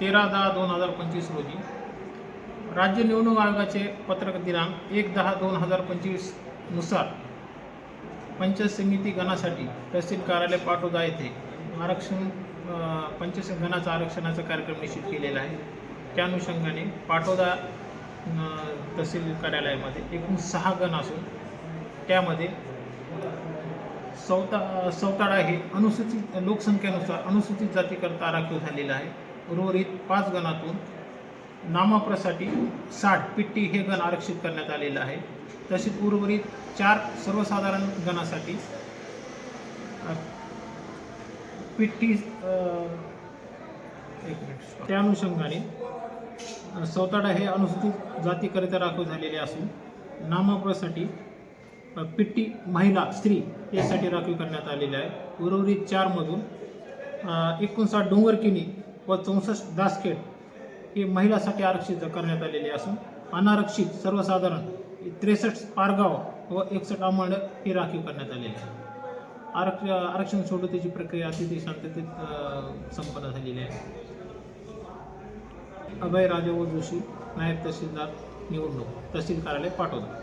तेरा दहा दोन हजार पंचवीस रोजी राज्य निवडणूक आयोगाचे पत्रक दिनांक एक दहा दोन हजार पंचवीसनुसार पंचायत समिती गणासाठी तहसील कार्यालय पाटोदा येथे आरक्षण पंचसंघनाचा पंचायत गणाचा आरक्षणाचा कार्यक्रम निश्चित केलेला आहे. त्या अनुषंगाने पाटोदा तहसील कार्यालयामध्ये एकूण सहा गण असून त्यामध्ये सौता सौताडा हे अनुसूचित लोकसंख्येनुसार अनुसूचित जातीकरता आराखीव झालेलं आहे. उर्वरित पाच गणातून नामाप्रासाठी साठ पिट्टी हे गण आरक्षित करण्यात आलेलं आहे. तसेच उर्वरित चार सर्वसाधारण गणासाठी पिट्टी एक मिनिट त्या अनुषंगाने सौताडा हे अनुसूचित जातीकरिता राखीव झालेले असून नामाप्रसाठी पिट्टी महिला स्त्री यासाठी राखीव करण्यात आलेले आहे. उर्वरित चारमधून एकोणसाठ डोंगरकिनी व चौसष्ट दासखेड हे महिलासाठी आरक्षित करण्यात आलेले असून अनारक्षित सर्वसाधारण त्रेसष्ट पारगाव व एकसष्ट आमंड हे राखीव करण्यात आलेले आहे. आरक्ष आरक्षण सोडतीची प्रक्रिया अतिशय शांततेत संपन्न झालेली आहे. अभय राजाभाऊ जोशी नायब तहसीलदार निवडणूक तहसील कार्यालय पाठवतो